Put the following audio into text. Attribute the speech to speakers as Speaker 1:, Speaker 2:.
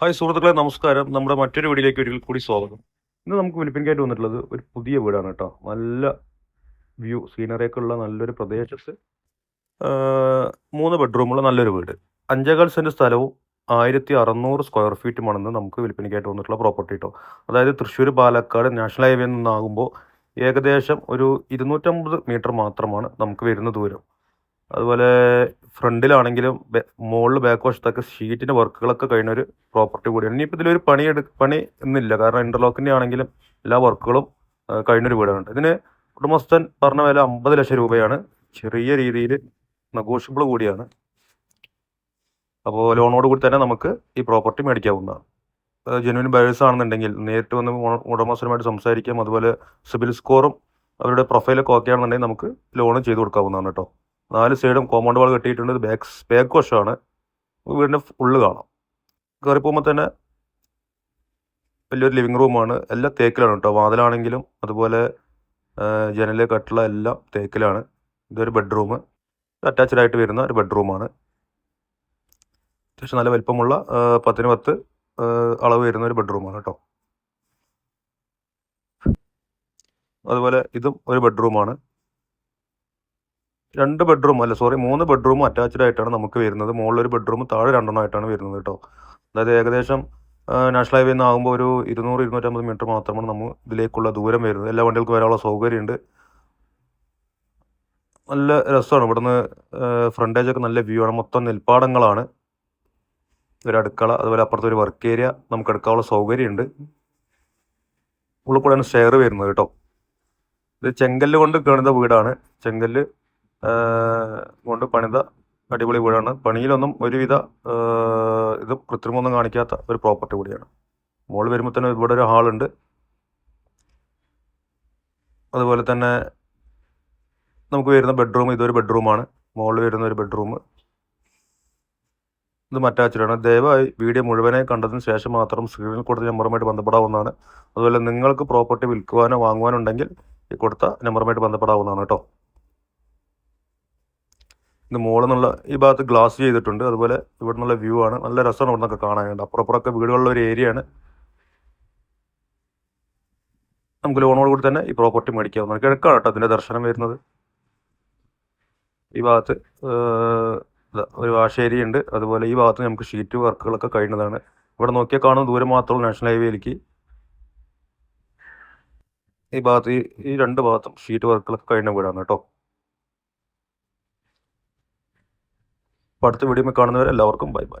Speaker 1: Hi സുഹൃത്തുക്കളെ നമസ്കാരം. നമ്മുടെ മറ്റൊരു വീടിലേക്ക് ഒരിക്കൽ കൂടി സ്വാഗതം. ഇന്ന് നമുക്ക് വിളിപ്പിൻകായിട്ട് വന്നിട്ടുള്ളത് ഒരു പുതിയ വീടാണ് കേട്ടോ. നല്ല വ്യൂ സീനറിയൊക്കെ ഉള്ള നല്ലൊരു പ്രദേശത്ത് മൂന്ന് ബെഡ്റൂമുള്ള നല്ലൊരു വീട്. അഞ്ചേകാൽ സെന്റ് സ്ഥലവും ആയിരത്തി അറുന്നൂറ് സ്ക്വയർ ഫീറ്റുമാണെന്ന് നമുക്ക് വിൽപ്പനയ്ക്കായിട്ട് വന്നിട്ടുള്ള പ്രോപ്പർട്ടി കേട്ടോ. അതായത് തൃശ്ശൂർ പാലക്കാട് നാഷണൽ ഹൈവേ നിന്നാകുമ്പോൾ ഏകദേശം ഒരു ഇരുന്നൂറ്റമ്പത് മീറ്റർ മാത്രമാണ് നമുക്ക് വരുന്ന ദൂരം. അതുപോലെ ഫ്രണ്ടിലാണെങ്കിലും മുകളിൽ ബാക്ക് വശത്തൊക്കെ ഷീറ്റിന്റെ വർക്കുകളൊക്കെ കഴിഞ്ഞ ഒരു പ്രോപ്പർട്ടി കൂടിയാണ് ഇനിയിപ്പോൾ ഇതിലൊരു പണി എടു പണി എന്നില്ല കാരണം ഇന്റർലോക്കിന്റെ ആണെങ്കിലും എല്ലാ വർക്കുകളും കഴിഞ്ഞൊരു വീടാണ്. ഇതിന് ഉടമസ്ഥൻ പറഞ്ഞ വില അമ്പത് ലക്ഷം രൂപയാണ്. ചെറിയ രീതിയിൽ നെഗോഷ്യബിൾ കൂടിയാണ്. അപ്പോൾ ലോണോട് കൂടി തന്നെ നമുക്ക് ഈ പ്രോപ്പർട്ടി മേടിക്കാവുന്നതാണ്. ജെനുവിൻ ബയേഴ്സ് ആണെന്നുണ്ടെങ്കിൽ നേരിട്ട് വന്ന് ഉടമസ്ഥരുമായിട്ട് സംസാരിക്കാം. അതുപോലെ സിബിൽ സ്കോറും അവരുടെ പ്രൊഫൈലൊക്കെ ഓക്കെ ആണെന്നുണ്ടെങ്കിൽ നമുക്ക് ലോൺ ചെയ്ത് കൊടുക്കാവുന്നതാണ് കേട്ടോ. നാല് സൈഡും കോമ്പൗണ്ട് വാൾ കെട്ടിയിട്ടുണ്ട്. ബാക്ക് ബാക്ക് വശമാണ് വീടിന്റെ ഫുള്ള് കാണാം. കയറി പോകുമ്പോൾ തന്നെ വലിയൊരു ലിവിങ് റൂമാണ് എല്ലാം തേക്കിലാണ് കേട്ടോ. വാതിലാണെങ്കിലും അതുപോലെ ജനലിലെ കട്ടുള്ള എല്ലാം തേക്കിലാണ്. ഇതൊരു ബെഡ്റൂം അറ്റാച്ച്ഡ് ആയിട്ട് വരുന്ന ഒരു ബെഡ്റൂമാണ് അത്യാവശ്യം നല്ല വലിപ്പമുള്ള പത്തിന് പത്ത് അളവ് വരുന്ന ഒരു ബെഡ്റൂമാണ് കേട്ടോ. അതുപോലെ ഇതും ഒരു ബെഡ്റൂമാണ് രണ്ട് ബെഡ്റൂം അല്ല സോറി മൂന്ന് ബെഡ്റൂമും അറ്റാച്ച്ഡ് ആയിട്ടാണ് നമുക്ക് വരുന്നത്. മുകളിലൊരു ബെഡ്റൂം താഴെ രണ്ടെണ്ണമായിട്ടാണ് വരുന്നത് കേട്ടോ അതായത് ഏകദേശം നാഷണൽ ഹൈവേ നിന്നാകുമ്പോൾ ഒരു ഇരുന്നൂറ് ഇരുന്നൂറ്റമ്പത് മീറ്റർ മാത്രമാണ് നമ്മൾ ഇതിലേക്കുള്ള ദൂരം വരുന്നത്. എല്ലാ വണ്ടികൾക്കും വരാനുള്ള സൗകര്യമുണ്ട് നല്ല രസമാണ് ഇവിടുന്ന് ഫ്രണ്ടേജൊക്കെ നല്ല വ്യൂ ആണ്. മൊത്തം നെൽപ്പാടങ്ങളാണ്. ഒരു അടുക്കള അതുപോലെ അപ്പുറത്ത് ഒരു വർക്ക് ഏരിയ നമുക്ക് എടുക്കാനുള്ള സൗകര്യമുണ്ട് ഉള്ളിൽ കൂടെയാണ് സ്റ്റെയർ വരുന്നത് കേട്ടോ ഇത് ചെങ്കല്ല് കൊണ്ട് കാണുന്ന വീടാണ്. ചെങ്കല്ല് കൊണ്ട് പണിത അടിപൊളി വീടാണ്. പണിയിലൊന്നും ഒരുവിധ ഇത് കൃത്രിമൊന്നും കാണിക്കാത്ത ഒരു പ്രോപ്പർട്ടി കൂടിയാണ്. മോൾ വരുമ്പോൾ തന്നെ ഇവിടെ ഒരു ഹാളുണ്ട്. അതുപോലെ തന്നെ നമുക്ക് വരുന്ന ബെഡ്റൂം ഇതൊരു ബെഡ്റൂമാണ്. മുകളിൽ വരുന്ന ഒരു ബെഡ്റൂം. ഇത് മറ്റാച്ചിലാണ്. ദയവായി വീഡിയോ മുഴുവനായി കണ്ടതിന് ശേഷം മാത്രം സ്ക്രീനിൽ കൊടുത്ത നമ്പറുമായിട്ട് ബന്ധപ്പെടാവുന്നതാണ്. അതുപോലെ നിങ്ങൾക്ക് പ്രോപ്പർട്ടി വിൽക്കുവാനോ വാങ്ങുവാനുണ്ടെങ്കിൽ ഈ കൊടുത്ത നമ്പറുമായിട്ട് ബന്ധപ്പെടാവുന്നതാണ് കേട്ടോ. ഇത് മുകളിൽ നിന്നുള്ള ഈ ഭാഗത്ത് ഗ്ലാസ് ചെയ്തിട്ടുണ്ട്. അതുപോലെ ഇവിടെ നിന്നുള്ള വ്യൂ ആണ്. നല്ല രസമാണ് ഇവിടെ നിന്നൊക്കെ കാണാനുണ്ട് അപ്പുറപ്പുറമൊക്കെ വീടുകളുള്ള ഒരു ഏരിയ ആണ്. നമുക്ക് ലോണോട് കൂടി തന്നെ ഈ പ്രോപ്പർട്ടി മേടിക്കാവുന്ന കിഴക്കാണ് കേട്ടോ. അതിന്റെ ദർശനം വരുന്നത്. ഈ ഭാഗത്ത് ഒരു വാഷ് ഏരിയ ഉണ്ട്. അതുപോലെ ഈ ഭാഗത്ത് നമുക്ക് ഷീറ്റ് വർക്കുകളൊക്കെ കഴിഞ്ഞതാണ്. ഇവിടെ നോക്കിയാൽ കാണുന്ന ദൂരം മാത്രമുള്ള നാഷണൽ ഹൈവേയിലേക്ക് ഈ ഭാഗത്ത് ഈ രണ്ട് ഭാഗത്തും ഷീറ്റ് വർക്കുകളൊക്കെ കഴിഞ്ഞ വീടാണ് കേട്ടോ. അപ്പോൾ അടുത്ത വീഡിയോ കാണുന്നവരെ എല്ലാവർക്കും ബൈ ബൈ.